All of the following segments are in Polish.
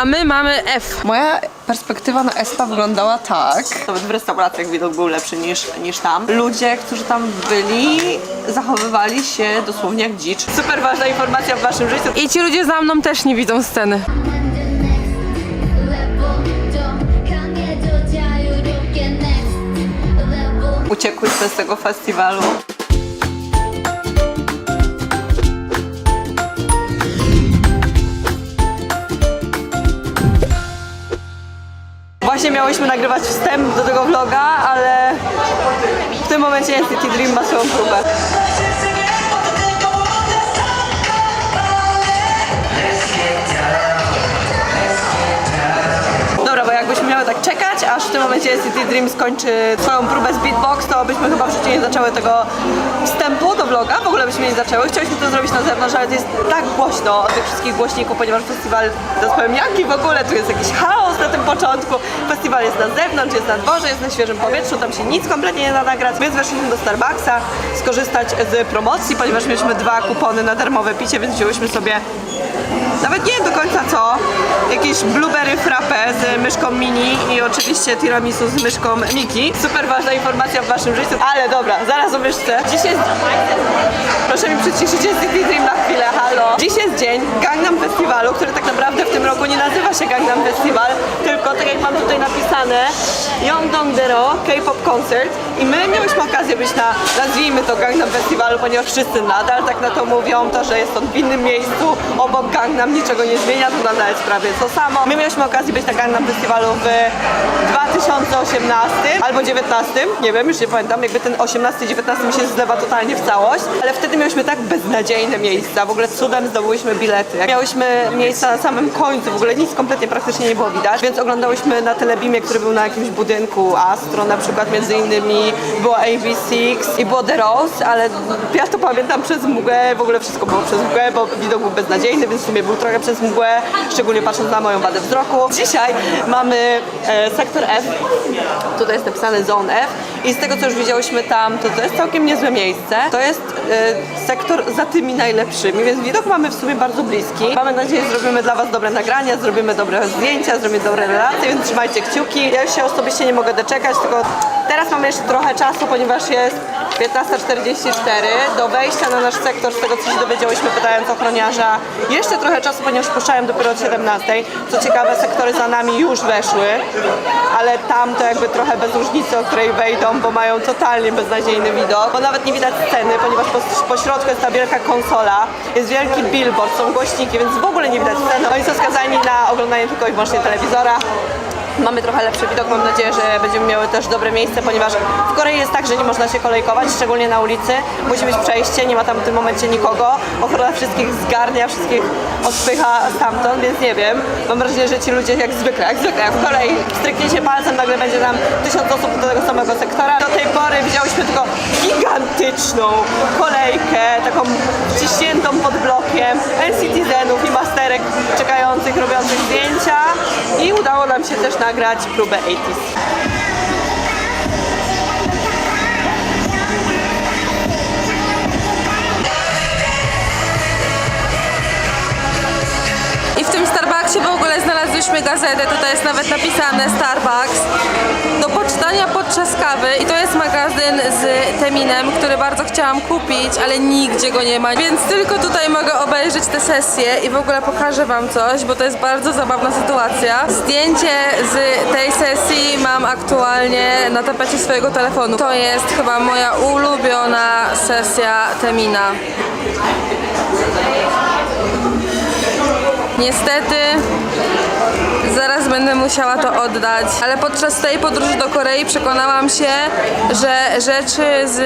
a my mamy F. Moja perspektywa na ESPA wyglądała tak. Nawet w restauracjach widok był lepszy niż, niż tam. Ludzie, którzy tam byli, zachowywali się dosłownie jak dzicz. Super ważna informacja w waszym życiu. I ci ludzie za mną też nie widzą sceny. Uciekłyśmy z tego festiwalu. Właśnie miałyśmy nagrywać wstęp do tego vloga, ale w tym momencie NCT Dream ma swoją próbę. Dobra, bo jakbyśmy miały tak czekać, aż w tym momencie NCT Dream skończy swoją próbę z beatbox, to byśmy chyba w życiu nie zaczęły tego wstępu do vloga, w ogóle byśmy nie zaczęły. Chcieliśmy to zrobić na zewnątrz, ale to jest tak głośno od tych wszystkich głośników, ponieważ festiwal jest pełniaki w ogóle, tu jest jakiś chaos na tym początku. Jest na zewnątrz, jest na dworze, jest na świeżym powietrzu, tam się nic kompletnie nie da nagrać, więc weszliśmy do Starbucksa skorzystać z promocji, ponieważ mieliśmy dwa kupony na darmowe picie, więc wzięłyśmy sobie nawet nie do końca co. Jakieś blueberry frappe z myszką mini i oczywiście tiramisu z myszką Miki. Super ważna informacja w waszym życiu. Ale dobra, zaraz o myszce. Jest... Proszę mi przyciszyć jest Dream chwilę, halo. Dziś jest dzień Gangnam Festiwalu, który tak naprawdę w tym roku nie nazywa się Gangnam Festival, tylko tak jak mam tutaj napisane Yeongdongdaero K-pop Concert i my miałyśmy okazję być na, nazwijmy to Gangnam Festiwalu, ponieważ wszyscy nadal tak na to mówią, to, że jest on w innym miejscu, obok Gangnam niczego nie zmienia, to nadal jest prawie to samo. My mieliśmy okazję być na Gangnam Festiwalu w 2018 albo 19, nie wiem, już nie pamiętam, jakby ten 18 19 mi się zlewa totalnie w całość, ale wtedy miałyśmy tak beznadziejne miejsca, w ogóle cudem zdobyłyśmy bilety. Miałyśmy miejsca na samym końcu, w ogóle nic kompletnie praktycznie nie było widać, więc oglądałyśmy na telebimie, który był na jakimś budynku Astro, na przykład między innymi było AB6 i było The Rose, ale ja to pamiętam przez mgłę, w ogóle wszystko było przez mgłę, bo widok był beznadziejny, więc w sumie był trochę przez mgłę, szczególnie patrząc na moją wadę wzroku. Dzisiaj mamy e, sektor F, tutaj jest napisane Zone F i z tego co już widziałyśmy tam, to to jest całkiem niezłe miejsce. To jest e, sektor za tymi najlepszymi, więc widok mamy w sumie bardzo bliski. Mamy nadzieję, że zrobimy dla Was dobre nagrania, zrobimy dobre zdjęcia, zrobimy dobre relacje, więc trzymajcie kciuki. Ja już się osobiście nie mogę doczekać, tylko teraz mamy jeszcze trochę czasu, ponieważ jest 15.44 do wejścia na nasz sektor, z tego co się dowiedziałyśmy pytając ochroniarza. Jeszcze trochę czasu, ponieważ puszczałem dopiero od 17. Co ciekawe, sektory za nami już weszły, ale tam to jakby trochę bez różnicy, o której wejdą, bo mają totalnie beznadziejny widok, bo nawet nie widać sceny, ponieważ po, po środku jest ta wielka konsola, jest wielki billboard, są głośniki, więc w ogóle nie widać sceny. Oni są skazani na oglądanie tylko i wyłącznie telewizora. Mamy trochę lepszy widok, mam nadzieję, że będziemy miały też dobre miejsce, ponieważ w Korei jest tak, że nie można się kolejkować, szczególnie na ulicy. Musi być przejście, nie ma tam w tym momencie nikogo. Ochrona wszystkich zgarnia, wszystkich odpycha stamtąd, więc nie wiem. Mam wrażenie, że ci ludzie jak zwykle, jak zwykle, jak w Korei strykniecie palcem, nagle będzie tam tysiąc osób do tego samego sektora. Do tej pory widziałyśmy tylko gigantyczną kolejkę, taką wciśniętą pod blokiem NCTzenów i masterek czekających, robiących zdjęcia i udało nam się też nagrać próbę 80s. I w tym Starbucksie w ogóle znalazłyśmy gazetę, tutaj jest nawet napisane Starbucks, poczytania podczas kawy i to jest magazyn z Teminem, który bardzo chciałam kupić, ale nigdzie go nie ma, więc tylko tutaj mogę obejrzeć tę sesję i w ogóle pokażę wam coś, bo to jest bardzo zabawna sytuacja. Zdjęcie z tej sesji mam aktualnie na tapecie swojego telefonu. To jest chyba moja ulubiona sesja Temina. Niestety zaraz będę musiała to oddać, ale podczas tej podróży do Korei przekonałam się, że rzeczy z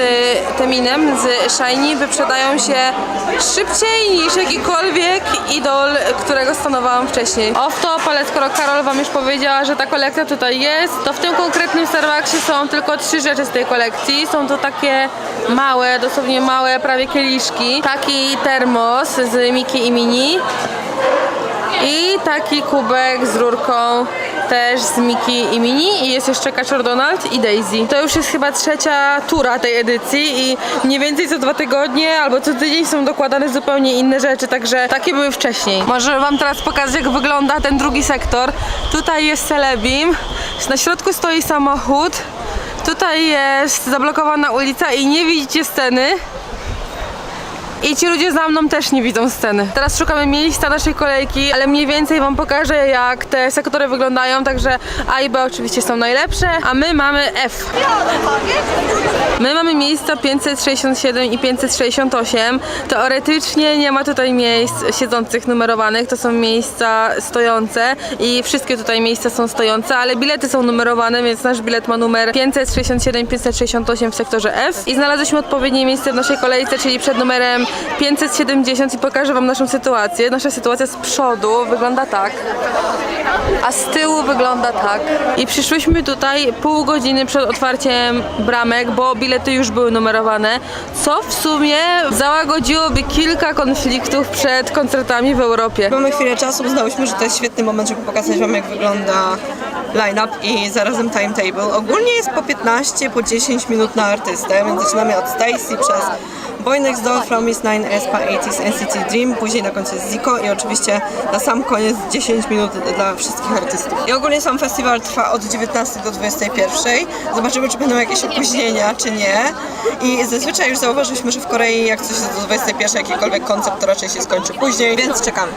Teminem, z Shiny wyprzedają się szybciej niż jakikolwiek idol, którego stanowałam wcześniej. Off top, ale skoro Karol wam już powiedziała, że ta kolekcja tutaj jest, to w tym konkretnym Starbucksie są tylko trzy rzeczy z tej kolekcji. Są to takie małe, dosłownie małe, prawie kieliszki. Taki termos z Miki i Mini I taki kubek z rurką też z Miki i Mini i jest jeszcze Kaczor Donald i Daisy. To już jest chyba trzecia tura tej edycji i mniej więcej co dwa tygodnie albo co tydzień są dokładane zupełnie inne rzeczy, także takie były wcześniej. Może wam teraz pokażę jak wygląda ten drugi sektor. Tutaj jest Celebim, na środku stoi samochód, tutaj jest zablokowana ulica i nie widzicie sceny. I ci ludzie za mną też nie widzą sceny. Teraz szukamy miejsca naszej kolejki, ale mniej więcej wam pokażę jak te sektory wyglądają, także A i B oczywiście są najlepsze, a my mamy F. My mamy miejsca 567 i 568. Teoretycznie nie ma tutaj miejsc siedzących numerowanych, to są miejsca stojące i wszystkie tutaj miejsca są stojące, ale bilety są numerowane, więc nasz bilet ma numer 567 i 568 w sektorze F. I znaleźliśmy odpowiednie miejsce w naszej kolejce, czyli przed numerem 570 i pokażę wam naszą sytuację. Nasza sytuacja z przodu wygląda tak a z tyłu wygląda tak. I przyszłyśmy tutaj pół godziny przed otwarciem bramek, bo bilety już były numerowane, co w sumie załagodziłoby kilka konfliktów przed koncertami w Europie. Mamy chwilę czasu, uznałyśmy, że to jest świetny moment, żeby pokazać Wam, jak wygląda line-up i zarazem timetable. Ogólnie jest po 15, po 10 minut na artystę, więc zaczynamy od Stacy przez Boy Next Door, From Is 9, Espa, 80s, NCT Dream, później na końcu jest Zico i oczywiście na sam koniec 10 minut dla wszystkich artystów. I ogólnie sam festiwal trwa od 19 do 21. Zobaczymy, czy będą jakieś opóźnienia, czy nie. I zazwyczaj już zauważyliśmy, że w Korei jak coś jest do 21, jakikolwiek koncept, to raczej się skończy później, więc czekamy.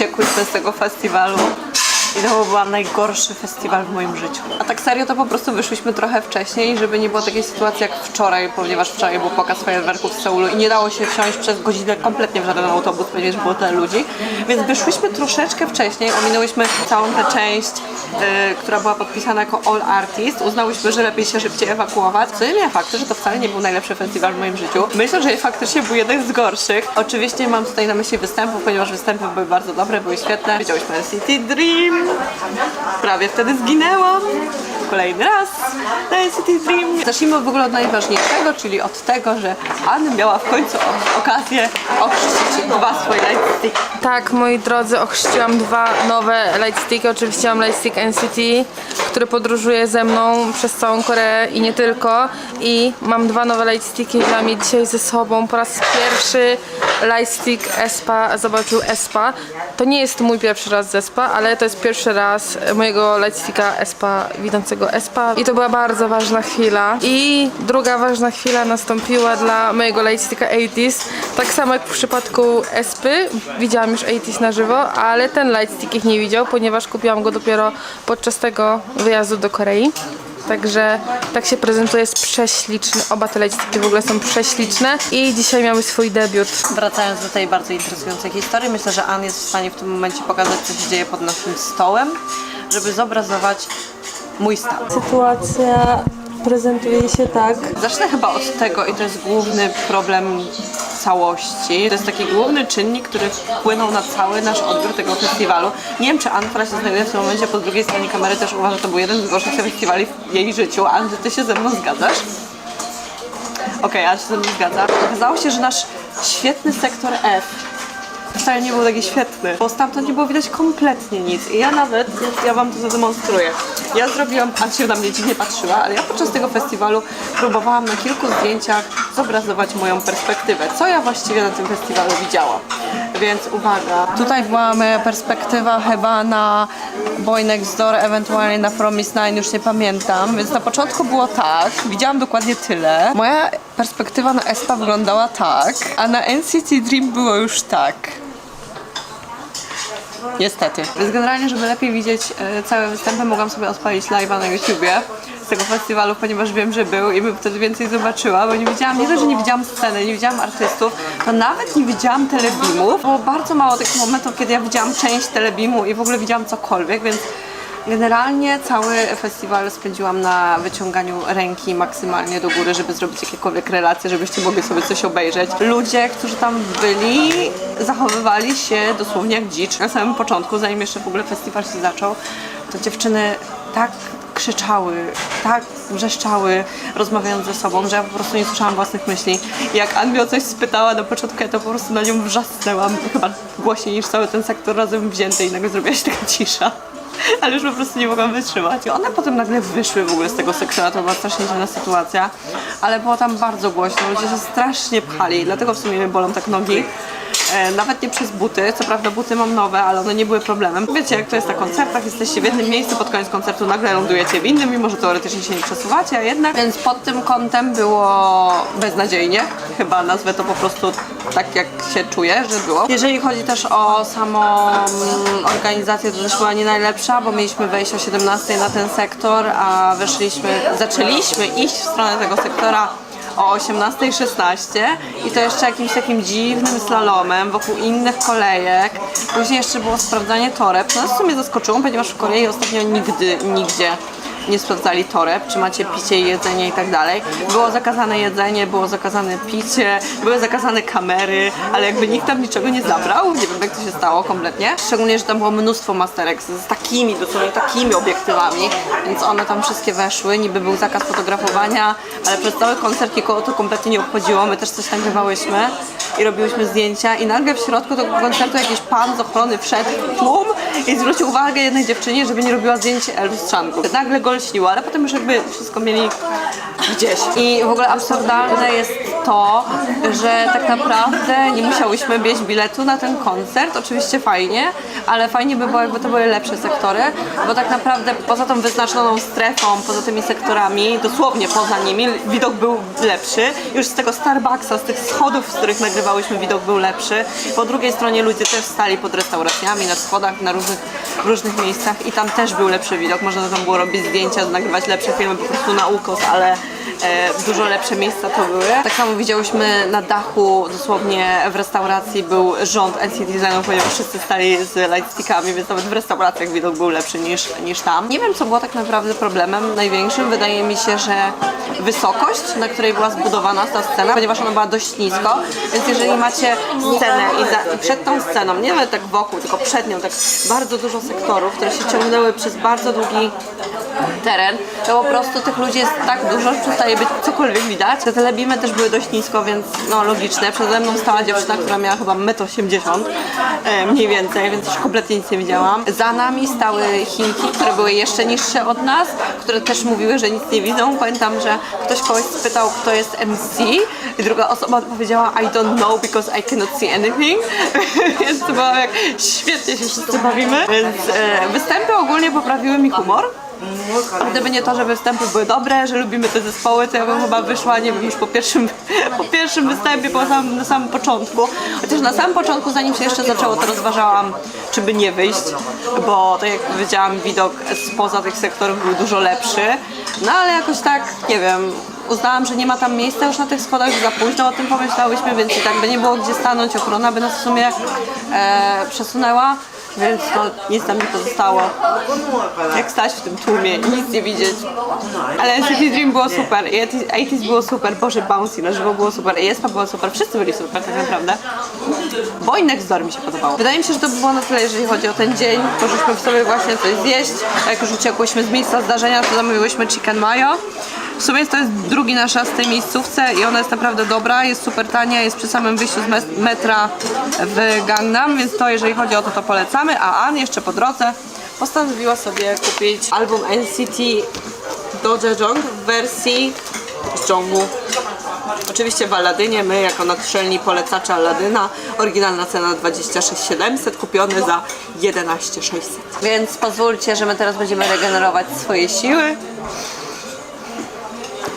Uciekłyśmy z tego festiwalu. I to był najgorszy festiwal w moim życiu. A tak serio to po prostu wyszłyśmy trochę wcześniej, żeby nie było takiej sytuacji jak wczoraj, ponieważ wczoraj był pokaz fajerwerków w Seulu i nie dało się wsiąść przez godzinę kompletnie w żaden autobus, ponieważ było tyle ludzi. Więc wyszłyśmy troszeczkę wcześniej, ominęłyśmy całą tę część, y, która była podpisana jako All Artist. Uznałyśmy, że lepiej się szybciej ewakuować. Co nie zmienia faktu, że to wcale nie był najlepszy festiwal w moim życiu. Myślę, że faktycznie był jeden z gorszych. Oczywiście mam tutaj na myśli występów, ponieważ występy były bardzo dobre, były świetne. Widziałyśmy NCT Dream. Prawie wtedy zginęłam. Kolejny raz NCT Dream. Zacznijmy w ogóle od najważniejszego, czyli od tego, że Anna miała w końcu okazję ochrzcić dwa swoje lightstick. Tak, moi drodzy, ochrzciłam dwa nowe lightsticki. Oczywiście mam lightstick NCT, który podróżuje ze mną przez całą Koreę i nie tylko. I mam dwa nowe lightsticki, wzięłam je dzisiaj ze sobą po raz pierwszy Lightstick Espa zobaczył Espa. To nie jest mój pierwszy raz z Espa, ale to jest pierwszy raz mojego Lightsticka Espa, widzącego Espa. I to była bardzo ważna chwila. I druga ważna chwila nastąpiła dla mojego Lightsticka 80s. Tak samo jak w przypadku Espy, widziałam już 80s na żywo, ale ten Lightstick ich nie widział, ponieważ kupiłam go dopiero podczas tego wyjazdu do Korei. Także tak się prezentuje, jest prześliczny. Oba te lightsticki w ogóle są prześliczne i dzisiaj miały swój debiut. Wracając do tej bardzo interesującej historii, myślę, że Ann jest w stanie w tym momencie pokazać, co się dzieje pod naszym stołem, żeby zobrazować mój stan. Sytuacja prezentuje się tak. Zacznę chyba od tego, i to jest główny problem całości. To jest taki główny czynnik, który wpłynął na cały nasz odbiór tego festiwalu. Nie wiem, czy Ann, która się znajduje w tym momencie po drugiej stronie kamery, też uważa, że to był jeden z gorszych festiwali w jej życiu. Czy ty się ze mną zgadzasz? Okej, okay, Ann się ze mną zgadza. Okazało się, że nasz świetny sektor F wcale nie był taki świetny, bo stamtąd nie było widać kompletnie nic. I ja nawet, ja wam to zademonstruję. Ja zrobiłam, a się na mnie dziwnie patrzyła, ale ja podczas tego festiwalu próbowałam na kilku zdjęciach zobrazować moją perspektywę, co ja właściwie na tym festiwalu widziałam. Więc uwaga, tutaj moja perspektywa chyba na Boy Next Door, ewentualnie na Promise Nine, już nie pamiętam. Więc na początku było tak, widziałam dokładnie tyle. Moja perspektywa na Espa wyglądała tak, a na NCT Dream było już tak. Niestety. Więc generalnie, żeby lepiej widzieć e, całe występy, mogłam sobie odpalić live'a na YouTubie z tego festiwalu, ponieważ wiem, że był i bym wtedy więcej zobaczyła, bo nie widziałam, nie dość, że nie widziałam sceny, nie widziałam artystów, to nawet nie widziałam telebimów. Było bardzo mało takich momentów, kiedy ja widziałam część telebimu i w ogóle widziałam cokolwiek, więc Generalnie cały festiwal spędziłam na wyciąganiu ręki maksymalnie do góry, żeby zrobić jakiekolwiek relacje, żebyście mogli sobie coś obejrzeć. Ludzie, którzy tam byli, zachowywali się dosłownie jak dzicz. Na samym początku, zanim jeszcze w ogóle festiwal się zaczął, to dziewczyny tak krzyczały, tak wrzeszczały, rozmawiając ze sobą, że ja po prostu nie słyszałam własnych myśli. Jak Ann mnie o coś spytała na początku, ja to po prostu na nią wrzasnęłam, chyba głośniej niż cały ten sektor razem wzięty i nagle zrobiła się taka cisza. Ale już po prostu nie mogłam wytrzymać. I one potem nagle wyszły w ogóle z tego sektora, to była strasznie dziwna sytuacja, ale było tam bardzo głośno, ludzie się strasznie pchali, dlatego w sumie mnie bolą tak nogi. E, nawet nie przez buty, co prawda buty mam nowe, ale one nie były problemem. Wiecie, jak to jest na koncertach, jesteście w jednym miejscu, pod koniec koncertu nagle lądujecie w innym, mimo że teoretycznie się nie przesuwacie, a jednak. Więc pod tym kątem było beznadziejnie. Chyba nazwę to po prostu tak, jak się czuję, że było. Jeżeli chodzi też o samą mm, organizację, to też była nie najlepsza, bo mieliśmy wejść o 17 na ten sektor, a weszliśmy, zaczęliśmy iść w stronę tego sektora o 18.16 i to jeszcze jakimś takim dziwnym slalomem wokół innych kolejek. Później jeszcze było sprawdzanie toreb, co nas w sumie zaskoczyło, ponieważ w Korei ostatnio nigdy, nigdzie nie sprawdzali toreb, czy macie picie jedzenie i tak dalej. Było zakazane jedzenie, było zakazane picie, były zakazane kamery, ale jakby nikt tam niczego nie zabrał. Nie wiem jak to się stało kompletnie. Szczególnie, że tam było mnóstwo masterek z takimi, dosłownie takimi obiektywami, więc one tam wszystkie weszły. Niby był zakaz fotografowania, ale przez cały koncert nikogo to kompletnie nie obchodziło. My też coś nagrywałyśmy i robiłyśmy zdjęcia i nagle w środku tego koncertu jakiś pan z ochrony wszedł w tłum i zwrócił uwagę jednej dziewczynie, żeby nie robiła zdjęć lustrzanków. Nagle go lśniło, ale potem już jakby wszystko mieli gdzieś. I w ogóle absurdalne jest to, że tak naprawdę nie musiałyśmy mieć biletu na ten koncert. Oczywiście fajnie, ale fajnie by było, jakby to były lepsze sektory, bo tak naprawdę poza tą wyznaczoną strefą, poza tymi sektorami, dosłownie poza nimi, widok był lepszy. Już z tego Starbucksa, z tych schodów, z których nagrywałyśmy, widok był lepszy. Po drugiej stronie ludzie też stali pod restauracjami, na schodach, na różnych, różnych miejscach i tam też był lepszy widok. Można tam było robić zdjęcia, nagrywać lepsze filmy po prostu na ukos, ale e, dużo lepsze miejsca to były. Tak samo widziałyśmy na dachu, dosłownie w restauracji był rząd NCT Zenów, ponieważ wszyscy stali z lightstickami, więc nawet w restauracjach widok był lepszy niż, niż tam. Nie wiem, co było tak naprawdę problemem największym. Wydaje mi się, że wysokość, na której była zbudowana ta scena, ponieważ ona była dość nisko, więc jeżeli macie scenę i, za, i przed tą sceną, nie nawet tak wokół, tylko przed nią, tak bardzo dużo sektorów, które się ciągnęły przez bardzo długi teren, to po prostu tych ludzi jest tak dużo, że przestaje być cokolwiek widać. Te telebimy też były dość nisko, więc no logiczne. Przede mną stała dziewczyna, która miała chyba 1,80 m e, mniej więcej, więc już kompletnie nic nie widziałam. Za nami stały Chinki, które były jeszcze niższe od nas, które też mówiły, że nic nie widzą. Pamiętam, że ktoś kogoś spytał, kto jest MC i druga osoba odpowiedziała I don't know because I cannot see anything. więc to było jak świetnie się wszyscy bawimy. Więc e, występy ogólnie poprawiły mi humor. Gdyby nie to, że występy były dobre, że lubimy te zespoły, to ja bym chyba wyszła, nie wiem, już po pierwszym, po pierwszym występie, po samym, na samym początku. Chociaż na samym początku, zanim się jeszcze zaczęło, to rozważałam, czy by nie wyjść, bo tak jak powiedziałam, widok spoza tych sektorów był dużo lepszy. No ale jakoś tak, nie wiem, uznałam, że nie ma tam miejsca już na tych schodach, za późno o tym pomyślałyśmy, więc i tak by nie było gdzie stanąć, ochrona by nas w sumie e, przesunęła. Więc to nic nam nie pozostało. Jak stać w tym tłumie i nic nie widzieć. Ale City Dream było super, i 80s było super, Boże Bouncy na żywo było super, i ESPA było super, wszyscy byli super tak naprawdę. Bo i Next Door mi się podobało. Wydaje mi się, że to by było na tyle, jeżeli chodzi o ten dzień. Poszliśmy w sobie właśnie coś zjeść. Jak już uciekłyśmy z miejsca zdarzenia, to zamówiłyśmy chicken mayo. W sumie to jest drugi nasz raz w tej miejscówce i ona jest naprawdę dobra, jest super tania, jest przy samym wyjściu z metra w Gangnam, więc to jeżeli chodzi o to, to polecamy. A Ann jeszcze po drodze postanowiła sobie kupić album NCT Dojajong w wersji z Jongu. Oczywiście w Aladynie, my jako nadstrzelni polecacze Aladyna, oryginalna cena 26 700, kupiony za 11 600. Więc pozwólcie, że my teraz będziemy regenerować swoje siły.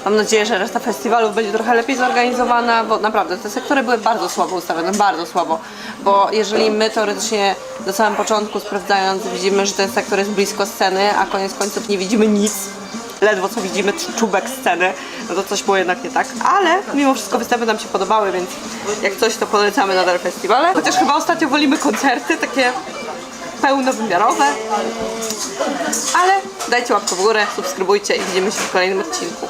Mam nadzieję, że reszta festiwalów będzie trochę lepiej zorganizowana, bo naprawdę te sektory były bardzo słabo ustawione, bardzo słabo. Bo jeżeli my teoretycznie na samym początku sprawdzając widzimy, że ten sektor jest blisko sceny, a koniec końców nie widzimy nic, ledwo co widzimy czubek sceny, no to coś było jednak nie tak. Ale mimo wszystko występy nam się podobały, więc jak coś to polecamy nadal festiwale. Chociaż chyba ostatnio wolimy koncerty, takie pełnowymiarowe. Ale dajcie łapkę w górę, subskrybujcie i widzimy się w kolejnym odcinku.